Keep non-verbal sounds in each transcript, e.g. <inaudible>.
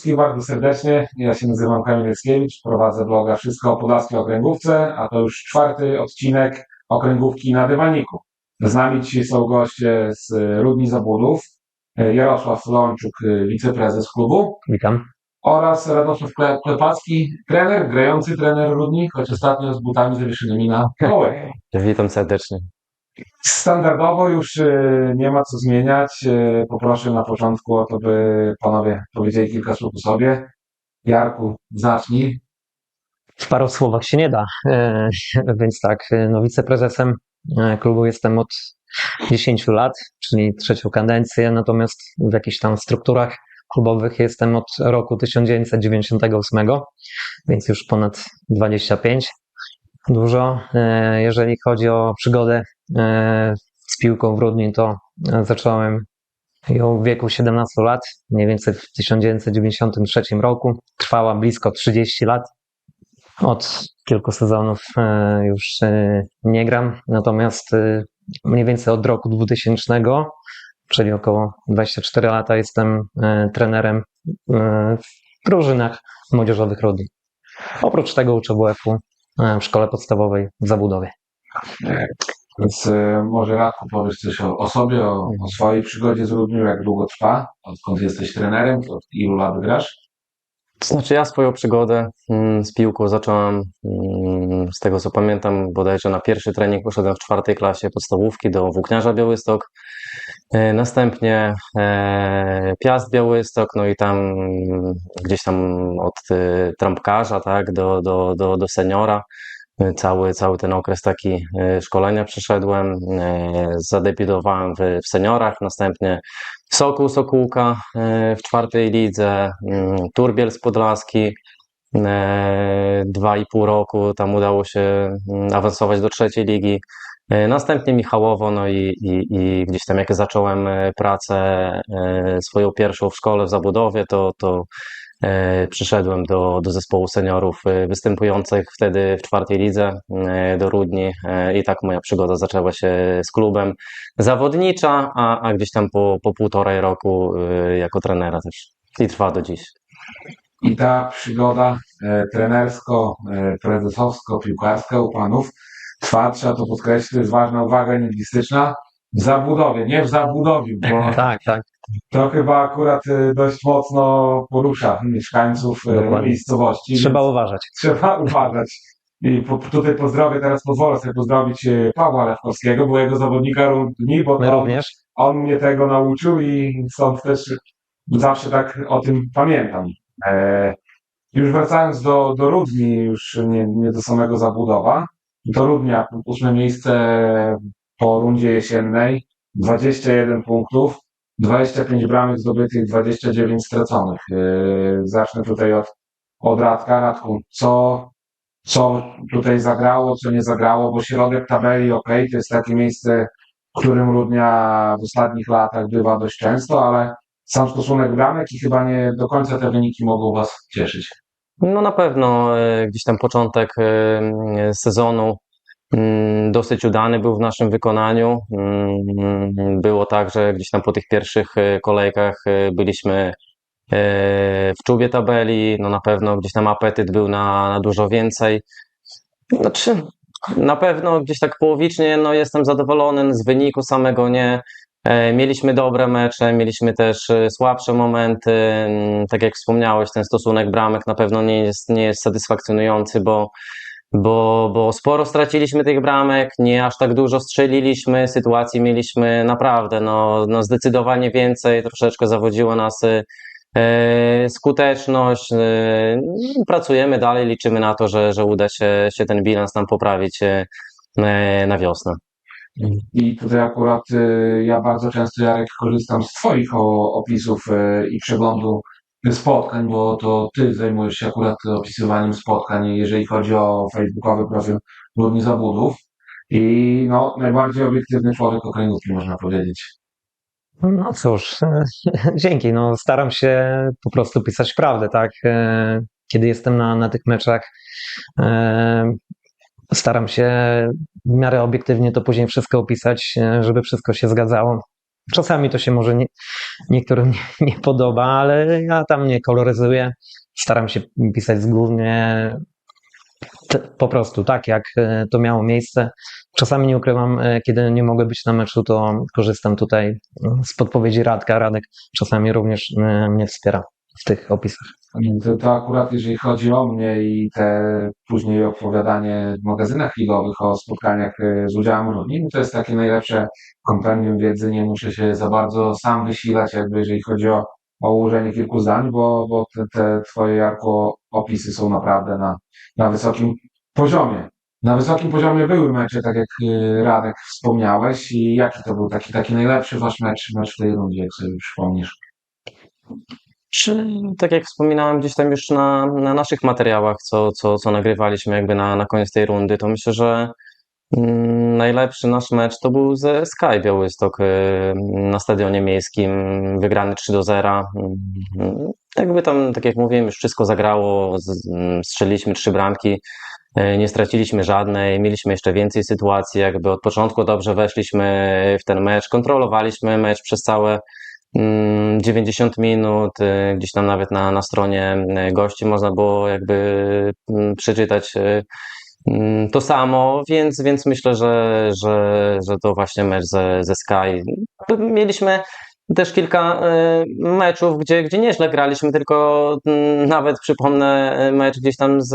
Wszystkich bardzo serdecznie. Ja się nazywam Kamil Jackiewicz, prowadzę bloga Wszystko o Podlaskiej Okręgówce, a to już czwarty odcinek Okręgówki na dywaniku. Z nami dzisiaj są goście z Rudni Zabudów, Jarosław Lączuk, wiceprezes klubu Witam. oraz Radosław Kle- Klepacki, trener, grający trener Rudni, choć ostatnio z butami zawieszonymi na kołek. Witam serdecznie. Standardowo już y, nie ma co zmieniać. Y, Poproszę na początku o to, by panowie powiedzieli kilka słów o sobie. Jarku, zacznij. W paru słowach się nie da, e, <laughs> więc tak, e, no wiceprezesem e, klubu jestem od 10 lat, czyli trzecią kadencję, natomiast w jakichś tam strukturach klubowych jestem od roku 1998, więc już ponad 25. Dużo. E, Jeżeli chodzi o przygodę z piłką w Rudni, to e, zacząłem ją w wieku 17 lat, mniej więcej w 1993 roku. Trwała blisko 30 lat. Od kilku sezonów e, już e, nie gram, natomiast e, mniej więcej od roku 2000, czyli około 24 lata, jestem e, trenerem e, w drużynach młodzieżowych Rudni. Oprócz tego uczę WF-u e, w szkole podstawowej w Zabudowie. Więc y, może Radku powiesz coś o, o sobie, o, o swojej przygodzie z Rudniu, jak długo trwa, odkąd jesteś trenerem, od ilu lat grasz? Znaczy ja swoją przygodę mm, z piłką zacząłem mm, z tego co pamiętam bodajże na pierwszy trening poszedłem w czwartej klasie podstawówki do Włókniarza Białystok, E, następnie e, Piast Białystok, no i tam mm, gdzieś tam od e, trampkarza tak, do, do, do, do seniora. Cały, cały ten okres taki e, szkolenia przeszedłem, e, zadebiutowałem w, w seniorach, następnie Sokół Sokółka e, w czwartej lidze, mm, Turbiel z Podlaski, dwa i pół roku tam udało się mm, awansować do trzeciej ligi. Następnie Michałowo, no i, i, i gdzieś tam jak zacząłem pracę swoją pierwszą w szkole w Zabudowie, to, to przyszedłem do, do zespołu seniorów e, występujących wtedy w czwartej lidze e, do Rudni e, i tak moja przygoda zaczęła się z klubem zawodnicza, a, a gdzieś tam po, po półtorej roku e, jako trenera też i trwa do dziś. I ta przygoda e, trenersko, e, prezesowsko-piłkarska u panów trwa, trzeba to podkreślić, to jest ważna uwaga lingwistyczna, w zabudowie, nie w zabudowiu, bo <laughs> Tak, tak. to chyba akurat e, dość mocno porusza mieszkańców e, Dokładnie. miejscowości. Trzeba uważać. <laughs> trzeba uważać. I po, tutaj pozdrowię, teraz pozwolę sobie pozdrowić e, Pawła Lewkowskiego, byłego zawodnika Rudni, bo również. on mnie tego nauczył i stąd też zawsze tak o tym pamiętam. E, już wracając do, do Rudni, już nie, nie do samego zabudowa, to Rudnia, ósme miejsce po rundzie jesiennej, 21 punktów, 25 bramek zdobytych, 29 straconych. E, zacznę tutaj od, od Radka. Radku, co, co tutaj zagrało, co nie zagrało, bo środek tabeli, ok, to jest takie miejsce, w którym Rudnia w ostatnich latach bywa dość często, ale sam stosunek bramek i chyba nie do końca te wyniki mogą Was cieszyć. No na pewno e, gdzieś tam początek e, sezonu dosyć udany był w naszym wykonaniu. Mm, Było tak, że gdzieś tam po tych pierwszych e, kolejkach e, byliśmy e, w czubie tabeli. No na pewno gdzieś tam apetyt był na, na dużo więcej. Znaczy, na pewno gdzieś tak połowicznie no jestem zadowolony z wyniku samego nie. Mieliśmy dobre mecze, mieliśmy też słabsze momenty. Mm, Tak jak wspomniałeś, ten stosunek bramek na pewno nie jest, nie jest satysfakcjonujący, bo, bo, bo sporo straciliśmy tych bramek, nie aż tak dużo strzeliliśmy, sytuacji mieliśmy naprawdę no, no zdecydowanie więcej, troszeczkę zawodziło nas e, e, skuteczność. e, Pracujemy dalej, liczymy na to, że, że uda się, się ten bilans nam poprawić na wiosnę. I tutaj akurat y, ja bardzo często, Jarek, korzystam z Twoich opisów y, i przeglądu spotkań, bo to Ty zajmujesz się akurat opisywaniem spotkań, jeżeli chodzi o facebookowy profil Ludni Zabudów. I no, najbardziej obiektywny człowiek okręgówki, można powiedzieć. No cóż, <laughs> dzięki. No, staram się po prostu pisać prawdę, tak? E, Kiedy jestem na, na tych meczach, e, staram się w miarę obiektywnie to później wszystko opisać, e, żeby wszystko się zgadzało. Czasami to się może nie, niektórym nie, podoba, ale ja tam nie koloryzuję. Staram się pisać głównie po prostu tak, jak e, to miało miejsce. Czasami nie ukrywam, e, kiedy nie mogę być na meczu, to korzystam tutaj mm, z podpowiedzi Radka. Radek czasami również e, mnie wspiera w tych opisach. To, to akurat jeżeli chodzi o mnie i te później opowiadanie w magazynach ligowych o spotkaniach e, z udziałem Rudni, to jest takie najlepsze kompendium wiedzy, nie muszę się za bardzo sam wysilać, jakby jeżeli chodzi o, o ułożenie kilku zdań, bo, bo te, te twoje Jarko opisy są naprawdę na, na wysokim poziomie. Na wysokim poziomie były mecze, tak jak e, Radek wspomniałeś i jaki to był taki, taki najlepszy wasz mecz, mecz w tej rundzie, jak sobie przypomnisz? Czy, tak jak wspominałem gdzieś tam już na, na naszych materiałach, co, co, co nagrywaliśmy jakby na, na koniec tej rundy, to myślę, że mm, najlepszy nasz mecz to był ze Sky Białystok y, na stadionie miejskim, wygrany 3 do 0. Mm, Jakby tam, tak jak mówiłem, już wszystko zagrało, mm, strzeliliśmy trzy bramki, y, nie straciliśmy żadnej, mieliśmy jeszcze więcej sytuacji, jakby od początku dobrze weszliśmy w ten mecz, kontrolowaliśmy mecz przez całe 90 minut, y, gdzieś tam nawet na, na stronie y, gości można było jakby mm, przeczytać y, mm, to samo, więc, więc myślę, że, że, że to właśnie mecz ze, ze Sky. Mieliśmy też kilka meczów, gdzie, gdzie nieźle graliśmy, tylko mm, nawet przypomnę mecz gdzieś tam z,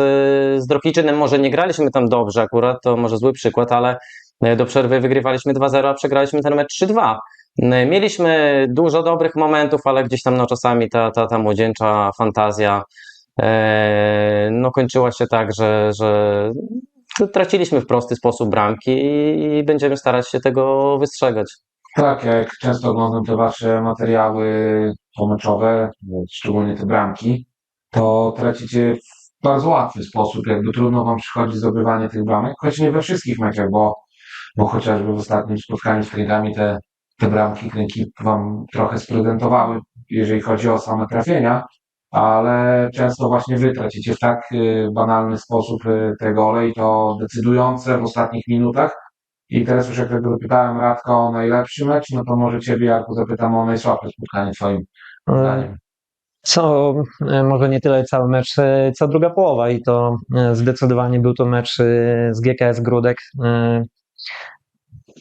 z Drohiczynem, może nie graliśmy tam dobrze akurat, to może zły przykład, ale do przerwy wygrywaliśmy 2-0, a przegraliśmy ten mecz 3-2. Y, Mieliśmy dużo dobrych momentów, ale gdzieś tam no, czasami ta, ta, ta młodzieńcza fantazja e, no, kończyła się tak, że, że traciliśmy w prosty sposób bramki i, będziemy starać się tego wystrzegać. Tak, jak często oglądam te wasze materiały pomeczowe, szczególnie te bramki, to tracicie w bardzo łatwy sposób, jakby trudno wam przychodzi zdobywanie tych bramek, choć nie we wszystkich meczach, bo, bo chociażby w ostatnim spotkaniu z Kręgami te, te bramki Kręgi wam trochę sprezentowały, jeżeli chodzi o same trafienia, ale często właśnie wy tracicie w tak y, banalny sposób y, te gole i to decydujące w ostatnich minutach, i teraz już jak tego zapytałem Radka o najlepszy mecz, no to może Ciebie Jarku zapytam o najsłabsze spotkanie Twoim E, zdaniem. Co e, może nie tyle cały mecz, e, co druga połowa i to e, zdecydowanie był to mecz e, z GKS Grudek.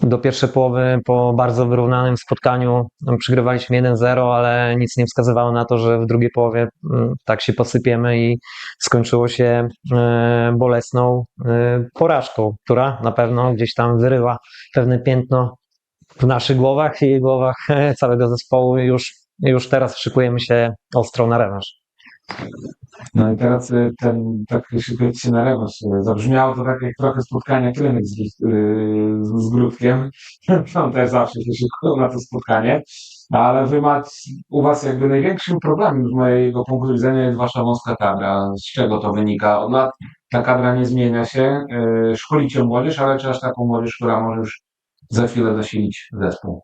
Do pierwszej połowy po bardzo wyrównanym spotkaniu no, przegrywaliśmy 1-0, ale nic nie wskazywało na to, że w drugiej połowie mm, tak się posypiemy i skończyło się e, bolesną e, porażką, która na pewno gdzieś tam wyrywa pewne piętno w naszych głowach i głowach <laughs> całego zespołu. Już, już teraz szykujemy się ostro na rewanż. No i teraz y, ten, tak szybko się na rewanż. Zabrzmiało to tak jak trochę spotkanie klinik z, y, z, z Grudkiem. <laughs> On też zawsze się szykują na to spotkanie. Ale wy macie, u was jakby największym problemem z mojego punktu widzenia jest wasza wąska kadra. Z czego to wynika? Lat ta kadra nie zmienia się. y, Szkolicie młodzież, ale czy aż taką młodzież, która może już za chwilę zasilić zespół?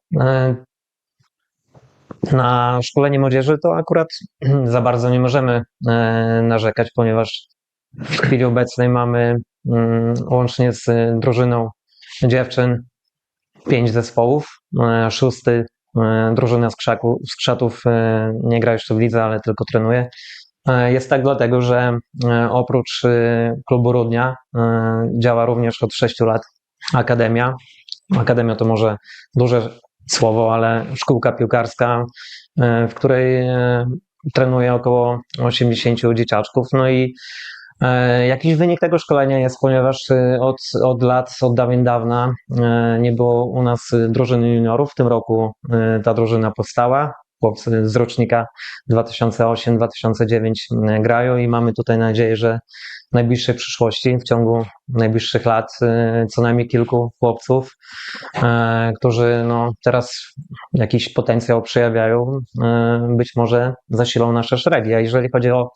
Na szkolenie młodzieży to akurat <clears throat> za bardzo nie możemy e, narzekać, ponieważ w chwili obecnej mamy mm, łącznie z drużyną dziewczyn pięć zespołów. E, Szósty e, drużyna z, krzaku, z Krzatów nie gra jeszcze w lidze, ale tylko trenuje. Jest tak dlatego, że oprócz klubu Rudnia działa również od 6 lat Akademia. Akademia to może duże słowo, ale szkółka piłkarska, e, w której e, trenuje około 80 dzieciaczków. No i e, jakiś wynik tego szkolenia jest, ponieważ od, od lat, od dawien dawna nie było u nas drużyny juniorów. W tym roku ta drużyna powstała. Chłopcy z rocznika 2008-2009 grają i mamy tutaj nadzieję, że w najbliższej przyszłości, w ciągu najbliższych lat, e, co najmniej kilku chłopców, e, którzy no, teraz jakiś potencjał przejawiają, e, być może zasilą nasze szeregi. A jeżeli chodzi o,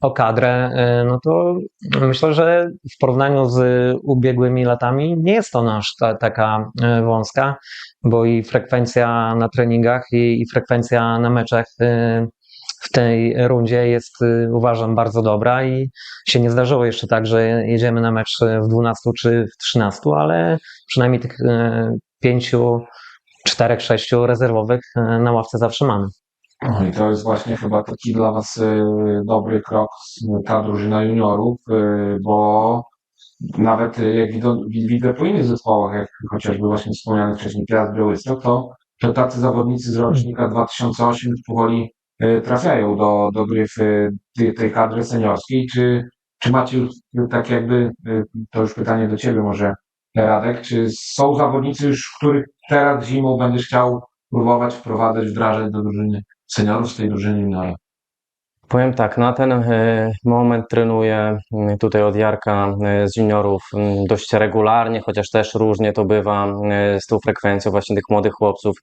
o kadrę, e, no to myślę, że w porównaniu z ubiegłymi latami nie jest to nasz ta, taka e, wąska, bo i frekwencja na treningach, i, i frekwencja na meczach e, w tej rundzie jest, uważam, bardzo dobra i się nie zdarzyło jeszcze tak, że jedziemy na mecz w 12 czy w 13, ale przynajmniej tych pięciu czterech, sześciu rezerwowych na ławce zawsze mamy. No i to jest właśnie chyba taki dla Was y, dobry krok, s- ta drużyna juniorów, y, bo nawet y, jak widzę, widzę po innych zespołach, jak chociażby właśnie wspomniany wcześniej Piast Białystok, to, to tacy zawodnicy z rocznika 2008 powoli y, trafiają do, do gry w y, tej, kadry seniorskiej. Czy, czy macie już y, tak jakby, y, to już pytanie do Ciebie może Radek, czy są zawodnicy już, których teraz zimą będziesz chciał próbować wprowadzać, wdrażać do drużyny seniorów z tej drużyny juniora? Powiem tak, na ten e, moment trenuję mm, tutaj od Jarka e, z juniorów mm, dość regularnie, chociaż też różnie to bywa e, z tą frekwencją właśnie tych młodych chłopców.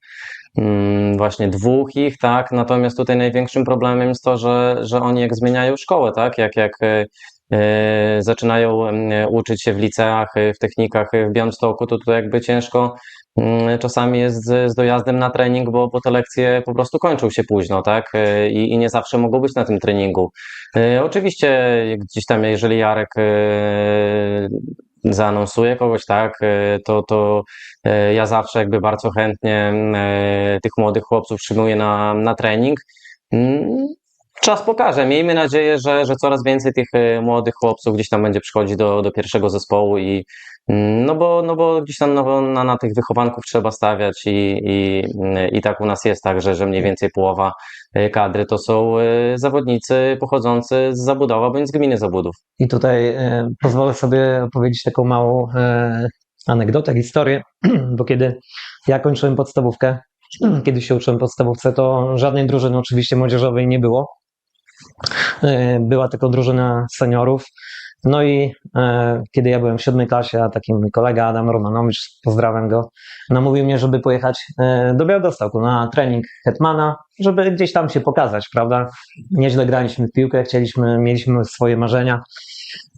Mm, Właśnie dwóch ich, tak. Natomiast tutaj największym problemem jest to, że, że oni jak zmieniają szkołę, tak, jak, jak e, zaczynają uczyć się w liceach, w technikach w Białymstoku, to tutaj jakby ciężko mm, czasami jest z, z dojazdem na trening, bo, bo te lekcje po prostu kończą się późno, tak, E, i, i nie zawsze mogą być na tym treningu. E, Oczywiście gdzieś tam, jeżeli Jarek e, zaanonsuje kogoś, tak, to, to ja zawsze jakby bardzo chętnie tych młodych chłopców przyjmuję na, na trening. Czas pokaże. Miejmy nadzieję, że, że coraz więcej tych e, młodych chłopców gdzieś tam będzie przychodzić do, do pierwszego zespołu i mm, no bo, no bo gdzieś tam no, na, na tych wychowanków trzeba stawiać i, i, i tak u nas jest tak, że, że mniej więcej połowa e, kadry to są zawodnicy pochodzący z Zabudowa bądź z gminy Zabudów. I tutaj pozwolę sobie opowiedzieć taką małą anegdotę, historię, <clears throat> bo kiedy ja kończyłem podstawówkę, <clears throat> kiedy się uczyłem podstawówce, to żadnej drużyny oczywiście młodzieżowej nie było. E, Była tylko drużyna seniorów. No i e, kiedy ja byłem w siódmej klasie, a taki mój kolega Adam Romanowicz, pozdrawiam go, namówił mnie, żeby pojechać e, do Białegostoku na trening Hetmana, żeby gdzieś tam się pokazać, prawda? Nieźle graliśmy w piłkę, chcieliśmy, mieliśmy swoje marzenia.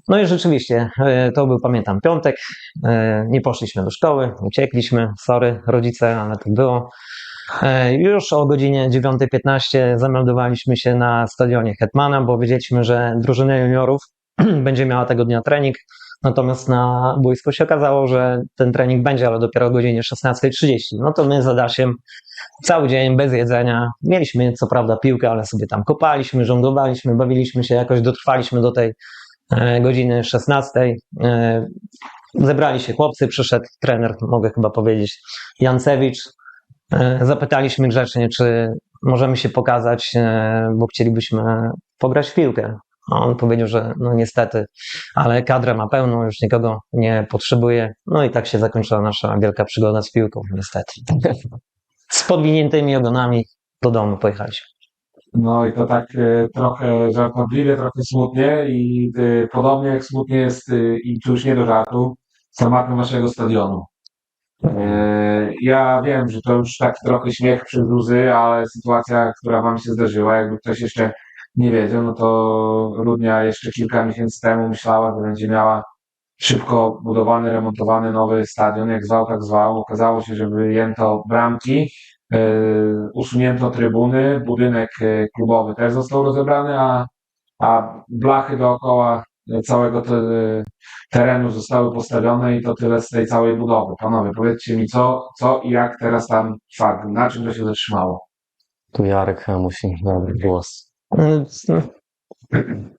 No i rzeczywiście, e, to był, pamiętam, piątek, e, nie poszliśmy do szkoły, uciekliśmy, sorry rodzice, ale tak było. E, Już o godzinie 9.15 zameldowaliśmy się na stadionie Hetmana, bo wiedzieliśmy, że drużyna juniorów <clears throat> będzie miała tego dnia trening. Natomiast na boisku się okazało, że ten trening będzie, ale dopiero o godzinie 16.30. No to my z Adasiem cały dzień bez jedzenia. Mieliśmy co prawda piłkę, ale sobie tam kopaliśmy, żonglowaliśmy, bawiliśmy się, jakoś dotrwaliśmy do tej godziny 16. E, Zebrali się chłopcy, przyszedł trener, mogę chyba powiedzieć, Jancewicz. E, Zapytaliśmy grzecznie, czy możemy się pokazać, e, bo chcielibyśmy pograć w piłkę. A on powiedział, że no niestety, ale kadrę ma pełną, już nikogo nie potrzebuje. No i tak się zakończyła nasza wielka przygoda z piłką, niestety. <laughs> Z podwiniętymi ogonami do domu pojechaliśmy. No i to tak e, trochę żartobliwie, trochę smutnie i e, podobnie jak smutnie jest e, i już nie do żartu tematem naszego stadionu. E, Ja wiem, że to już taki trochę śmiech przez łzy, ale sytuacja, która wam się zdarzyła, jakby ktoś jeszcze nie wiedział, no to Rudnia jeszcze kilka miesięcy temu myślała, że będzie miała szybko budowany, remontowany nowy stadion, jak zwał, tak zwał. Okazało się, że wyjęto bramki, usunięto trybuny, budynek e, klubowy też został rozebrany, a, a blachy dookoła całego te, terenu zostały postawione i to tyle z tej całej budowy. Panowie, powiedzcie mi, co, co i jak teraz tam trwa, na czym to się zatrzymało? Tu Jarek musi zabrać głos. Mm,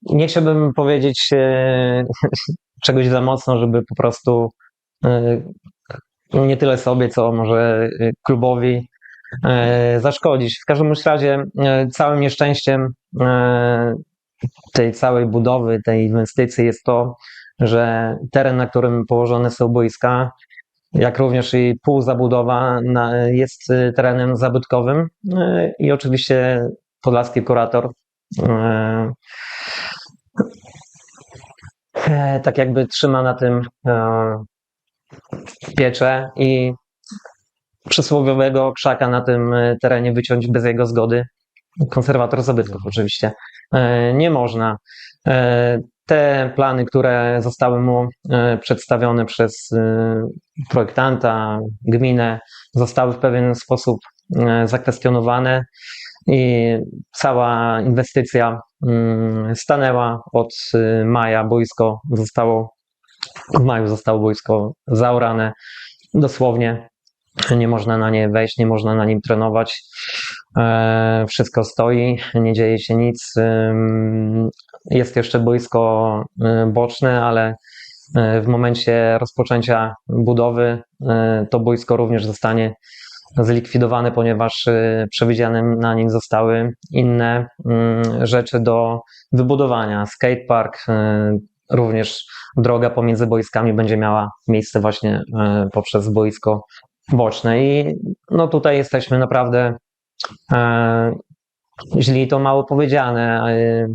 Nie chciałbym powiedzieć e, <laughs> czegoś za mocno, żeby po prostu e, nie tyle sobie, co może e, klubowi e, zaszkodzić. W każdym razie e, całym nieszczęściem e, tej całej budowy, tej inwestycji jest to, że teren, na którym położone są boiska, jak również i półzabudowa jest e, terenem zabytkowym e, i oczywiście podlaski kurator e, e, tak jakby trzyma na tym e, pieczę i przysłowiowego krzaka na tym e, terenie wyciąć bez jego zgody. Konserwator zabytków oczywiście. E, Nie można. E, Te plany, które zostały mu przedstawione przez projektanta, gminę, zostały w pewien sposób zakwestionowane i cała inwestycja mm, stanęła od maja. Boisko zostało, w maju zostało boisko zaorane dosłownie nie można na nie wejść, nie można na nim trenować. E, Wszystko stoi, nie dzieje się nic. Jest jeszcze boisko y, boczne, ale y, w momencie rozpoczęcia budowy y, to boisko również zostanie zlikwidowane, ponieważ przewidziane na nim zostały inne rzeczy do wybudowania. Skatepark, również droga pomiędzy boiskami będzie miała miejsce właśnie poprzez boisko boczne i no tutaj jesteśmy naprawdę e, źli to mało powiedziane. e,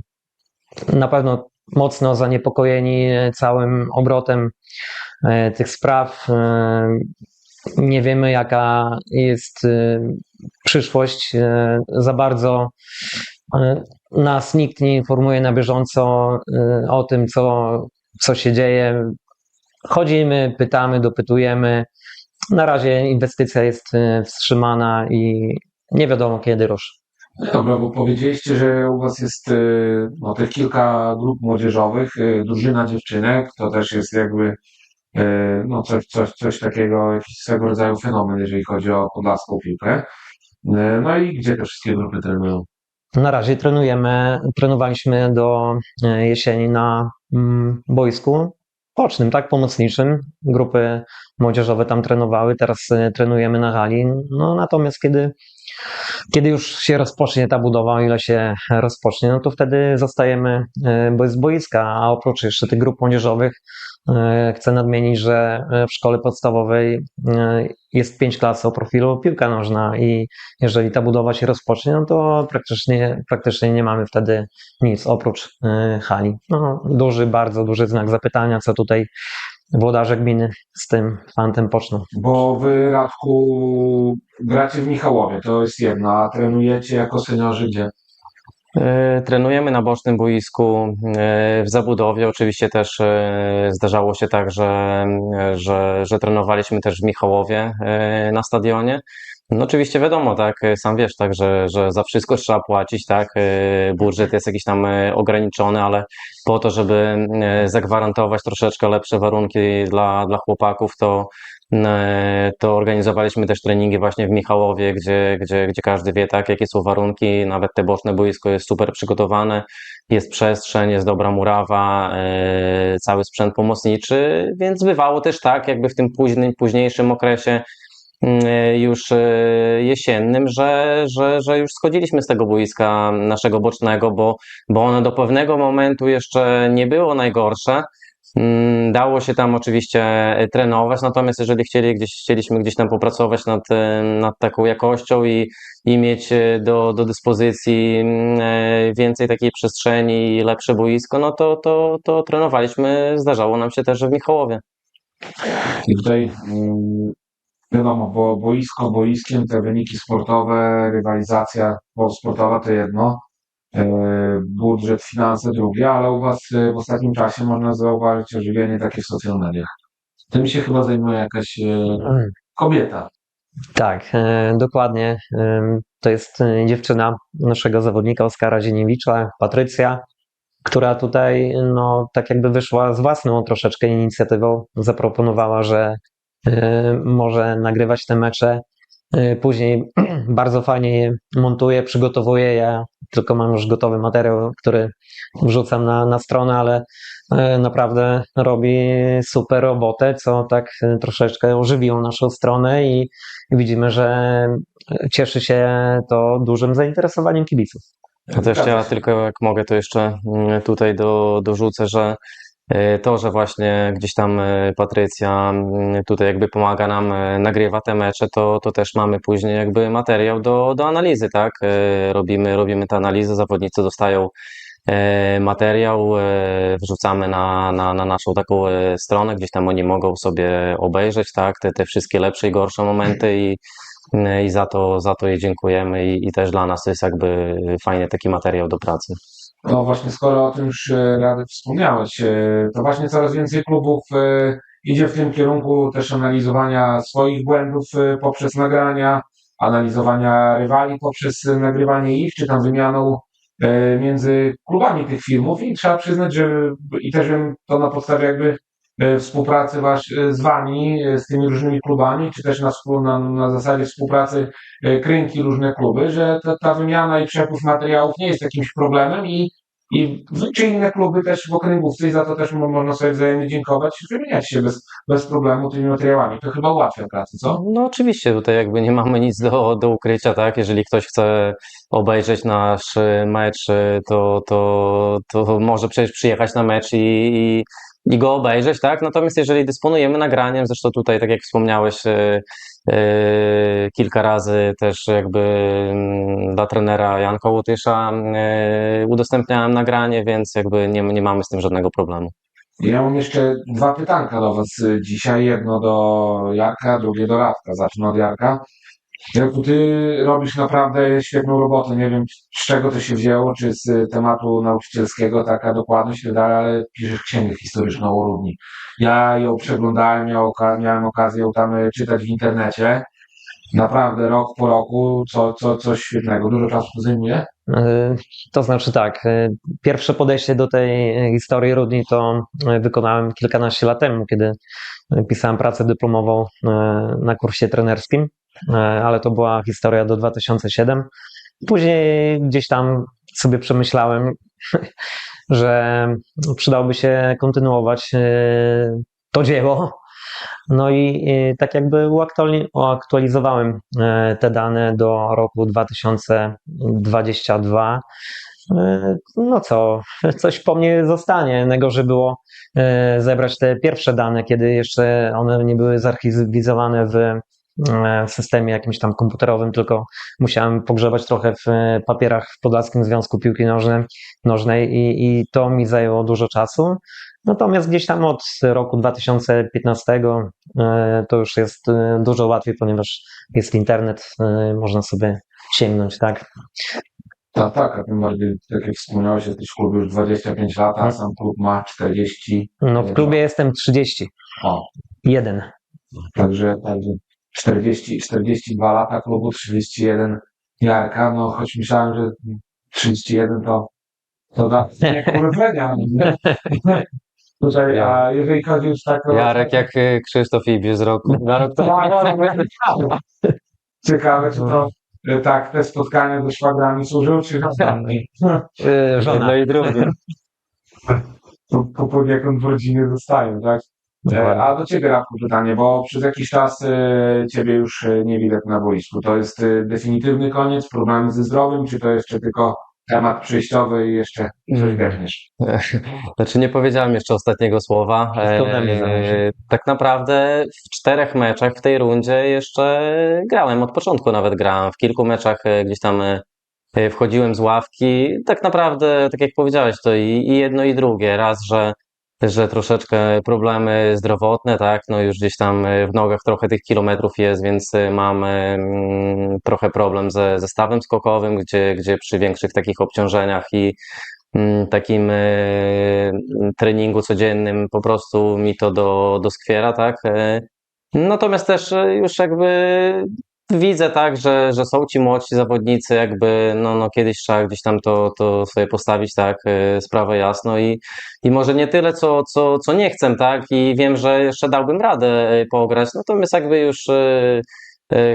Na pewno mocno zaniepokojeni całym obrotem e, tych spraw. E, Nie wiemy, jaka jest e, przyszłość. E, Za bardzo e, nas nikt nie informuje na bieżąco o tym, co, co się dzieje. Chodzimy, pytamy, dopytujemy. Na razie inwestycja jest e, wstrzymana i nie wiadomo kiedy ruszy. Dobra, bo powiedzieliście, że u Was jest y, no, tych kilka grup młodzieżowych, y, drużyna dziewczynek, to też jest jakby y, no, coś, coś, coś takiego, jakiś swego rodzaju fenomen, jeżeli chodzi o podlaską piłkę. Y, No i gdzie te wszystkie grupy trenują? Na razie trenujemy, trenowaliśmy do jesieni na mm, boisku bocznym, tak, pomocniczym. Grupy młodzieżowe tam trenowały, teraz e, trenujemy na hali. No natomiast kiedy, kiedy już się rozpocznie ta budowa, o ile się rozpocznie, no to wtedy zostajemy e, bez boiska, a oprócz jeszcze tych grup młodzieżowych e, chcę nadmienić, że e, w szkole podstawowej jest pięć klas o profilu piłka nożna i jeżeli ta budowa się rozpocznie, no to praktycznie, praktycznie nie mamy wtedy nic oprócz hali. No, duży, bardzo duży znak zapytania, co tutaj włodarze gminy z tym fantem poczną. Bo Wy, Radku, gracie w Michałowie, to jest jedno, a trenujecie jako seniorzy gdzie? E, Trenujemy na bocznym boisku e, w zabudowie. Oczywiście też e, zdarzało się tak, że, że, że trenowaliśmy też w Michałowie na stadionie. No oczywiście wiadomo, tak, sam wiesz, tak, że, że za wszystko trzeba płacić, tak, e, budżet jest jakiś tam e, ograniczony, ale po to, żeby e, zagwarantować troszeczkę lepsze warunki dla, dla chłopaków, to E, to organizowaliśmy też treningi właśnie w Michałowie, gdzie, gdzie, gdzie każdy wie tak, jakie są warunki, nawet te boczne boisko jest super przygotowane, jest przestrzeń, jest dobra murawa, e, cały sprzęt pomocniczy, więc bywało też tak, jakby w tym późnym, późniejszym okresie e, już e, jesiennym, że, że, że już schodziliśmy z tego boiska naszego bocznego, bo, bo ono do pewnego momentu jeszcze nie było najgorsze, Mm, Dało się tam oczywiście e, trenować, natomiast jeżeli chcieli gdzieś, chcieliśmy gdzieś tam popracować nad, nad taką jakością i, i mieć do, do dyspozycji mm, więcej takiej przestrzeni i lepsze boisko, no to, to, to trenowaliśmy, zdarzało nam się też w Michałowie. I tutaj mm, wiadomo, bo boisko boiskiem, te wyniki sportowe, rywalizacja sportowa to jedno, e, budżet, finanse drugie, ale u Was e, w ostatnim czasie można zauważyć ożywienie takie w social mediach. Tym się chyba zajmuje jakaś e, kobieta. Tak, dokładnie. To jest dziewczyna naszego zawodnika Oskara Zieniewicza, Patrycja, która tutaj, no, tak jakby wyszła z własną troszeczkę inicjatywą, zaproponowała, że może nagrywać te mecze. E, Później <clears throat> bardzo fajnie je montuje, przygotowuje. Ja tylko mam już gotowy materiał, który wrzucam na, na stronę, ale e, naprawdę robi super robotę, co tak troszeczkę ożywiło naszą stronę i widzimy, że cieszy się to dużym zainteresowaniem kibiców. To też ja tylko jak mogę, to jeszcze tutaj do, dorzucę, że to, że właśnie gdzieś tam e, Patrycja mm, tutaj jakby pomaga nam, e, nagrywa te mecze, to, to też mamy później jakby materiał do, do analizy, tak? E, Robimy, robimy te analizy, zawodnicy dostają e, materiał, e, wrzucamy na, na, na naszą taką e, stronę, gdzieś tam oni mogą sobie obejrzeć, tak? Te, te wszystkie lepsze i gorsze momenty i i za to, za to jej dziękujemy i, i też dla nas to jest jakby fajny taki materiał do pracy. No właśnie, skoro o tym już e, Radek wspomniałeś, e, to właśnie coraz więcej klubów e, idzie w tym kierunku też analizowania swoich błędów poprzez nagrania, analizowania rywali poprzez nagrywanie ich, czy tam wymianą między klubami tych filmów. I trzeba przyznać, że i też wiem to na podstawie jakby współpracy wasz, e, z wami, e, z tymi różnymi klubami, czy też na, na, na zasadzie współpracy e, krynki różne kluby, że ta, ta wymiana i przepływ materiałów nie jest jakimś problemem i, i czy inne kluby też w okręgówce i za to też mo- można sobie wzajemnie dziękować i wymieniać się bez, bez problemu tymi materiałami. To chyba ułatwia pracę, co? No oczywiście, tutaj jakby nie mamy nic do, do ukrycia, tak? Jeżeli ktoś chce obejrzeć nasz mecz, to, to, to może przecież przyjechać na mecz i, i, i go obejrzeć, tak? Natomiast jeżeli dysponujemy nagraniem, zresztą tutaj, tak jak wspomniałeś, y, y, kilka razy też jakby mm, dla trenera Janka Łotysza y, udostępniałem nagranie, więc jakby nie, nie mamy z tym żadnego problemu. Ja mam jeszcze dwa pytanka do Was dzisiaj. Jedno do Jarka, drugie do Radka. Zacznę od Jarka. Ty robisz naprawdę świetną robotę. Nie wiem, z czego to się wzięło, czy z tematu nauczycielskiego taka dokładność i ale piszesz księgę historyczną o Rudni. Ja ją przeglądałem, miałem okazję ją tam y, czytać w internecie. Naprawdę rok po roku, co, co, coś świetnego. Dużo czasu to zajmuje? Y, To znaczy tak, y, pierwsze podejście do tej historii Rudni to wykonałem kilkanaście lat temu, kiedy pisałem pracę dyplomową na kursie trenerskim, ale to była historia do 2007. Później gdzieś tam sobie przemyślałem, <laughs> że przydałoby się kontynuować y, to dzieło. No i y, tak jakby uaktuali- uaktualizowałem te dane do roku 2022. Y, No co, <laughs> coś po mnie zostanie. Najgorzej było zebrać te pierwsze dane, kiedy jeszcze one nie były zarchiwizowane w, w systemie jakimś tam komputerowym, tylko musiałem pogrzebać trochę w y, papierach w Podlaskim Związku Piłki Nożnej, nożnej i, i to mi zajęło dużo czasu. Natomiast gdzieś tam od roku 2015 y, to już jest dużo łatwiej, ponieważ jest internet, można sobie sięgnąć, tak? Tak, tak, a tym bardziej, tak jak wspomniałeś, jesteś w klubie już 25 lat, a sam klub ma 40. No w klubie jestem 30, O, jeden. Także, także 40, 42 lata klubu, 31 Jarka, no choć myślałem, że 31 to, to da <laughs> nie nie? <laughs> Tutaj, a jeżeli chodzi już tak o... Jarek jak y, Krzysztof Ibisz z roku na rok <laughs> to Ciekawe, czy to e, tak, te spotkania ze szwagrami służyły, czy żonami? Y, Żona. jedno i drugie. Po, po poniekąd w rodzinie zostają, tak? E, A do Ciebie, Radku, pytanie, bo przez jakiś czas e, Ciebie już e, nie widać na boisku. To jest e, definitywny koniec, problemy ze zdrowiem, czy to jeszcze tylko temat przejściowy i jeszcze coś weźmiesz? <laughs> Znaczy nie powiedziałem jeszcze ostatniego słowa. Zależy. tak naprawdę w czterech meczach w tej rundzie jeszcze grałem, od początku nawet grałem. W kilku meczach e, gdzieś tam e, wchodziłem z ławki. Tak naprawdę, tak jak powiedziałeś, to i, i jedno i drugie. Raz, że, że troszeczkę problemy zdrowotne, tak, no już gdzieś tam e, w nogach trochę tych kilometrów jest, więc e, mam e, mm, trochę problem ze, ze stawem skokowym, gdzie, gdzie przy większych takich obciążeniach i mm, takim e, treningu codziennym po prostu mi to do, doskwiera, tak. Natomiast też już jakby widzę tak, że, że są ci młodsi zawodnicy, jakby no, no kiedyś trzeba gdzieś tam to, to sobie postawić, tak, e, sprawę jasno i, i może nie tyle, co, co, co nie chcę, tak, i wiem, że jeszcze dałbym radę e, pograć, natomiast jakby już e,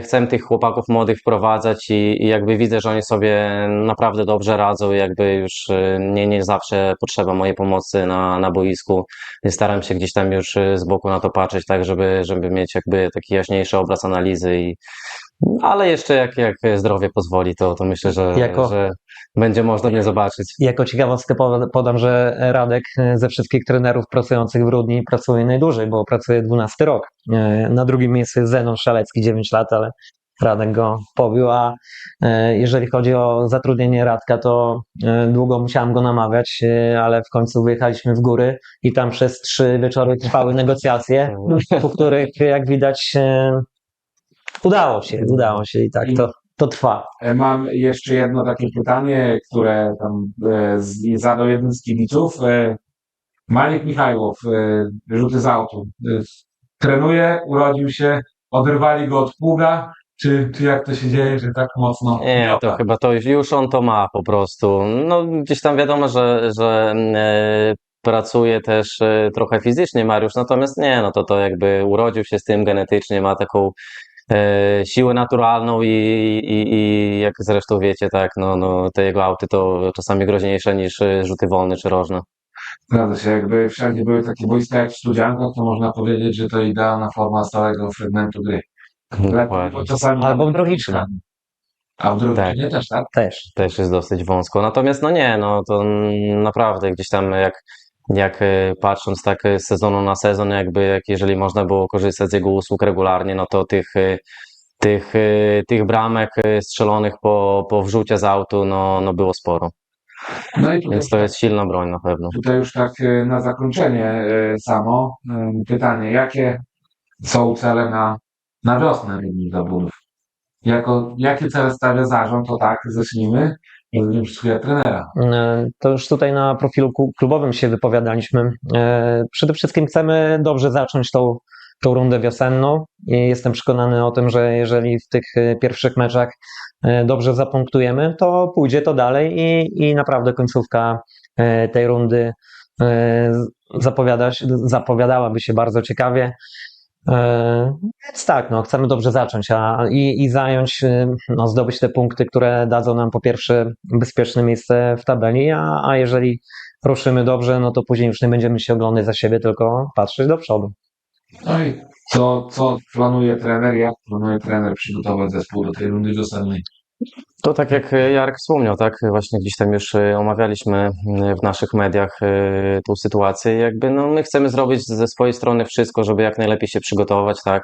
chcę tych chłopaków młodych wprowadzać i, i jakby widzę, że oni sobie naprawdę dobrze radzą, i jakby już nie, nie zawsze potrzeba mojej pomocy na, na boisku. Staram się gdzieś tam już z boku na to patrzeć, tak, żeby, żeby mieć jakby taki jaśniejszy obraz analizy i ale jeszcze jak, jak zdrowie pozwoli, to, to myślę, że, Jako- że będzie można mnie zobaczyć. Jako ciekawostkę poda- podam, że Radek e, ze wszystkich trenerów pracujących w Rudni pracuje najdłużej, bo pracuje 12 rok. E, Na drugim miejscu jest Zenon Szalecki, 9 lat, ale Radek go pobił, a e, jeżeli chodzi o zatrudnienie Radka, to długo musiałem go namawiać, ale w końcu wyjechaliśmy w góry i tam przez trzy wieczory trwały negocjacje, <laughs> po których jak widać udało się, udało się i tak to, to trwa. E, Mam jeszcze jedno takie pytanie, które tam e, zadał jeden z kibiców. E, Maniek Michajłow, rzuty z autu. Trenuje, urodził się, oderwali go od pługa, czy, czy jak to się dzieje, że tak mocno? Nie, to chyba to już, już on to ma po prostu. No, gdzieś tam wiadomo, że, że pracuje też trochę fizycznie Mariusz, natomiast nie, no to to jakby urodził się z tym genetycznie, ma taką siłę naturalną i, i, i jak zresztą wiecie, tak, no, no te jego auty to czasami groźniejsze niż e, rzuty wolne czy rożne. Zgadza się, jakby wszędzie były takie boiska jak w Studziankach, to można powiedzieć, że to idealna forma stałego fragmentu gry. Dokładnie. czasami Albo w Drohiczna A w drugiej Tak. też, tak? też. też jest dosyć wąsko. Natomiast no nie, no to naprawdę gdzieś tam jak, jak e, patrząc tak e, z sezonu na sezon, jakby jak jeżeli można było korzystać z jego usług regularnie, no to tych, e, tych, tych bramek strzelonych po, po wrzucie z autu, no, no było sporo. No i Więc to jest silna broń na pewno. tutaj już tak na zakończenie samo pytanie, jakie są cele na, na wiosnę rybnych zawodów? Jako, jakie cele stawia zarząd, to tak, zacznijmy. Swoja trenera. E, To już tutaj na profilu klubowym się wypowiadaliśmy. E, Przede wszystkim chcemy dobrze zacząć tą, tą rundę wiosenną jestem przekonany o tym, że jeżeli w tych e, pierwszych meczach dobrze zapunktujemy, to pójdzie to dalej i, i naprawdę końcówka tej rundy zapowiada, zapowiadałaby się bardzo ciekawie. E, Więc tak, no, chcemy dobrze zacząć a, i, i zająć, y, no, zdobyć te punkty, które dadzą nam po pierwsze bezpieczne miejsce w tabeli, a, a jeżeli ruszymy dobrze, no to później już nie będziemy się oglądać za siebie, tylko patrzeć do przodu. No i co, co planuje trener, jak planuje trener przygotować zespół do tej rundy wiosennej? To tak jak e, Jarek wspomniał, tak, właśnie gdzieś tam już e, omawialiśmy e, w naszych mediach e, tą sytuację. Jakby no, my chcemy zrobić ze swojej strony wszystko, żeby jak najlepiej się przygotować, tak.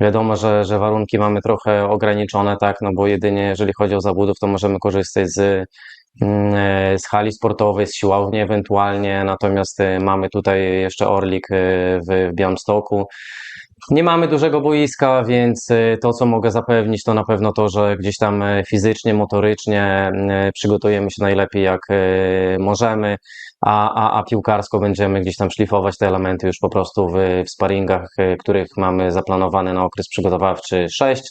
Wiadomo, że, że warunki mamy trochę ograniczone, tak, no bo jedynie jeżeli chodzi o zawodów, to możemy korzystać z, mm, z hali sportowej, z siłowni ewentualnie, natomiast mamy tutaj jeszcze Orlik w Białymstoku. Nie mamy dużego boiska, więc y, to, co mogę zapewnić, to na pewno to, że gdzieś tam y, fizycznie, motorycznie y, przygotujemy się najlepiej jak możemy, a, a, a piłkarsko będziemy gdzieś tam szlifować te elementy już po prostu w, w sparingach, których mamy zaplanowane na okres przygotowawczy 6.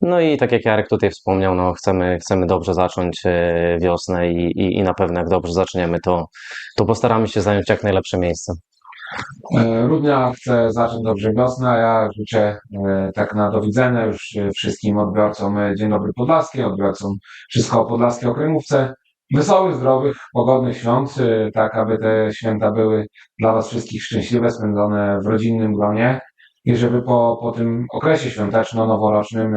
No i tak jak Jarek tutaj wspomniał, no chcemy, chcemy dobrze zacząć wiosnę i, i, i na pewno jak dobrze zaczniemy, to, to postaramy się zająć jak najlepsze miejsce. E, Rudnia chce zacząć dobrze wiosnę, a ja życzę e, tak na do widzenia już e, wszystkim odbiorcom Dzień Dobry Podlaskie, odbiorcom wszystko o Podlaskiej Okręgówce. Wesołych, zdrowych, pogodnych świąt, tak aby te święta były dla Was wszystkich szczęśliwe, spędzone w rodzinnym gronie i żeby po, po tym okresie świąteczno-noworocznym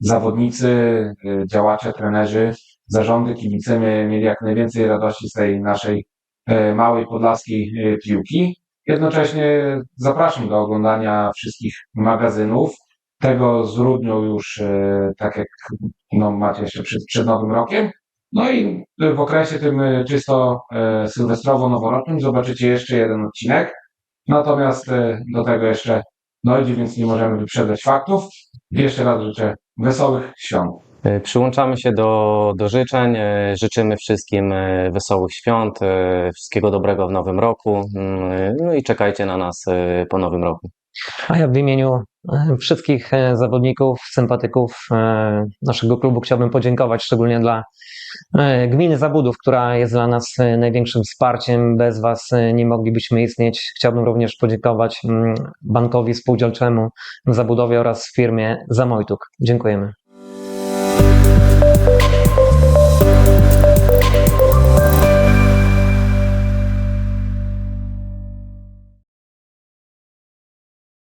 zawodnicy, działacze, trenerzy, zarządy, kibice mie- mieli jak najwięcej radości z tej naszej małej podlaskiej piłki. Jednocześnie zapraszam do oglądania wszystkich magazynów. Tego z Rudnią już, e, tak jak no, macie jeszcze przed, przed Nowym Rokiem. No i w okresie tym e, czysto e, sylwestrowo-noworocznym zobaczycie jeszcze jeden odcinek. Natomiast do tego jeszcze dojdzie, więc nie możemy wyprzedzać faktów. Jeszcze raz życzę wesołych świąt. E, Przyłączamy się do, do życzeń. e, Życzymy wszystkim e, wesołych świąt, wszystkiego dobrego w nowym roku. mm, No i czekajcie na nas po nowym roku. A ja w imieniu wszystkich zawodników, sympatyków naszego klubu chciałbym podziękować szczególnie dla gminy Zabudów, która jest dla nas największym wsparciem. Bez Was nie moglibyśmy istnieć. Chciałbym również podziękować mm, bankowi spółdzielczemu w Zabudowie oraz firmie Zamojtuk. Dziękujemy.